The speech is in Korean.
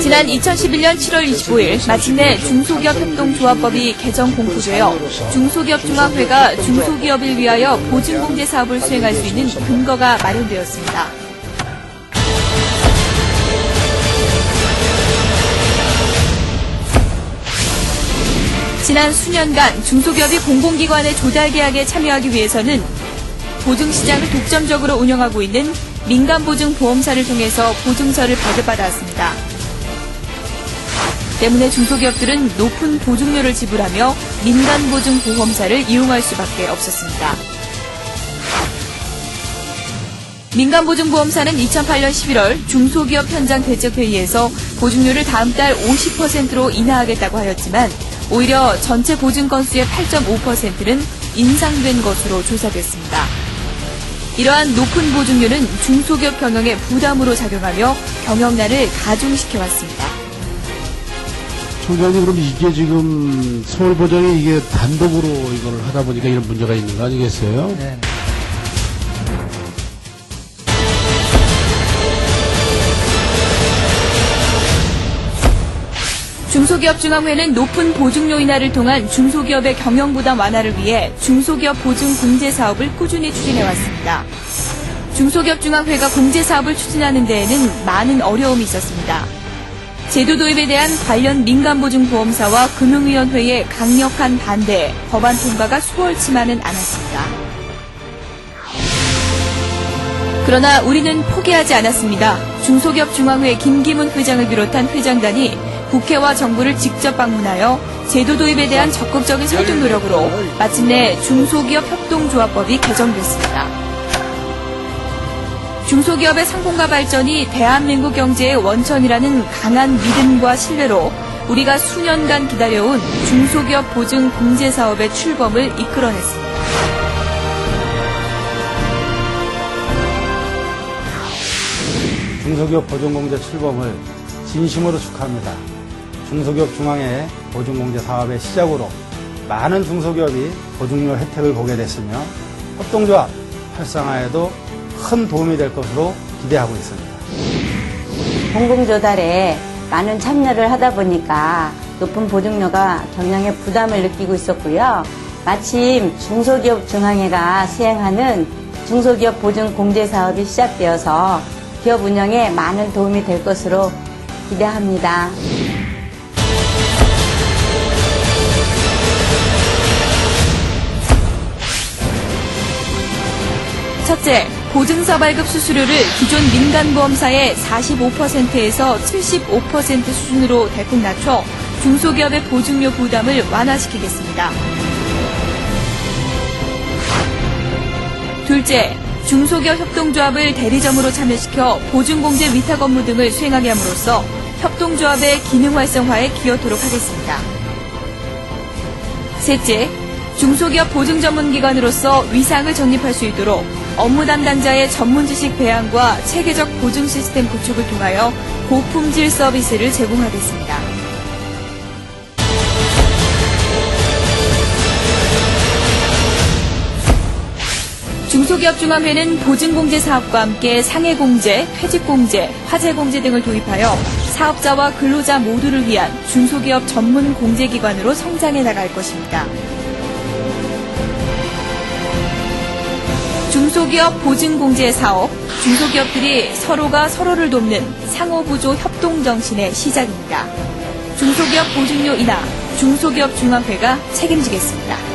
지난 2011년 7월 25일 마침내 중소기업 협동조합법이 개정 공포되어 중소기업중앙회가 중소기업을 위하여 보증공제 사업을 수행할 수 있는 근거가 마련되었습니다. 지난 수년간 중소기업이 공공기관의 조달 계약에 참여하기 위해서는 보증시장을 독점적으로 운영하고 있는 민간보증보험사를 통해서 보증서를 발급받아 왔습니다. 때문에 중소기업들은 높은 보증료를 지불하며 민간보증보험사를 이용할 수밖에 없었습니다. 민간보증보험사는 2008년 11월 중소기업 현장 대책회의에서 보증료를 다음 달 50%로 인하하겠다고 하였지만 오히려 전체 보증 건수의 8.5%는 인상된 것으로 조사됐습니다. 이러한 높은 보증료는 중소기업 경영에 부담으로 작용하며 경영난을 가중시켜 왔습니다. 총장님 그럼 이게 지금 서울 보장이 이게 단독으로 이걸 하다 보니까 이런 문제가 있는 거 아니겠어요? 네. 중소기업중앙회는 높은 보증료 인하를 통한 중소기업의 경영 부담 완화를 위해 중소기업 보증 공제 사업을 꾸준히 추진해왔습니다. 중소기업중앙회가 공제 사업을 추진하는 데에는 많은 어려움이 있었습니다. 제도 도입에 대한 관련 민간보증보험사와 금융위원회의 강력한 반대에 법안 통과가 수월치만은 않았습니다. 그러나 우리는 포기하지 않았습니다. 중소기업 중앙회 김기문 회장을 비롯한 회장단이 국회와 정부를 직접 방문하여 제도 도입에 대한 적극적인 설득 노력으로 마침내 중소기업 협동조합법이 개정됐습니다. 중소기업의 상공과 발전이 대한민국 경제의 원천이라는 강한 믿음과 신뢰로 우리가 수년간 기다려온 중소기업 보증 공제 사업의 출범을 이끌어냈습니다. 중소기업 보증공제 출범을 진심으로 축하합니다. 중소기업 중앙회 보증공제 사업의 시작으로 많은 중소기업이 보증료 혜택을 보게 됐으며 협동조합 활성화에도 큰 도움이 될 것으로 기대하고 있습니다. 공공 조달에 많은 참여를 하다 보니까 높은 보증료가 경영에 부담을 느끼고 있었고요. 마침 중소기업 중앙회가 시행하는 중소기업 보증 공제 사업이 시작되어서 기업 운영에 많은 도움이 될 것으로 기대합니다. 첫째, 보증서 발급 수수료를 기존 민간보험사의 45%에서 75% 수준으로 대폭 낮춰 중소기업의 보증료 부담을 완화시키겠습니다. 둘째, 중소기업 협동조합을 대리점으로 참여시켜 보증공제 위탁 업무 등을 수행하게 함으로써 협동조합의 기능 활성화에 기여토록 하겠습니다. 셋째, 중소기업 보증 전문 기관으로서 위상을 정립할 수 있도록 업무 담당자의 전문 지식 배양과 체계적 보증 시스템 구축을 통하여 고품질 서비스를 제공하겠습니다. 중소기업중앙회는 보증공제 사업과 함께 상해공제, 퇴직공제, 화재공제 등을 도입하여 사업자와 근로자 모두를 위한 중소기업 전문 공제기관으로 성장해 나갈 것입니다. 중소기업 보증공제 사업, 중소기업들이 서로가 서로를 돕는 상호부조 협동정신의 시작입니다. 중소기업 보증료 인하, 중소기업 중앙회가 책임지겠습니다.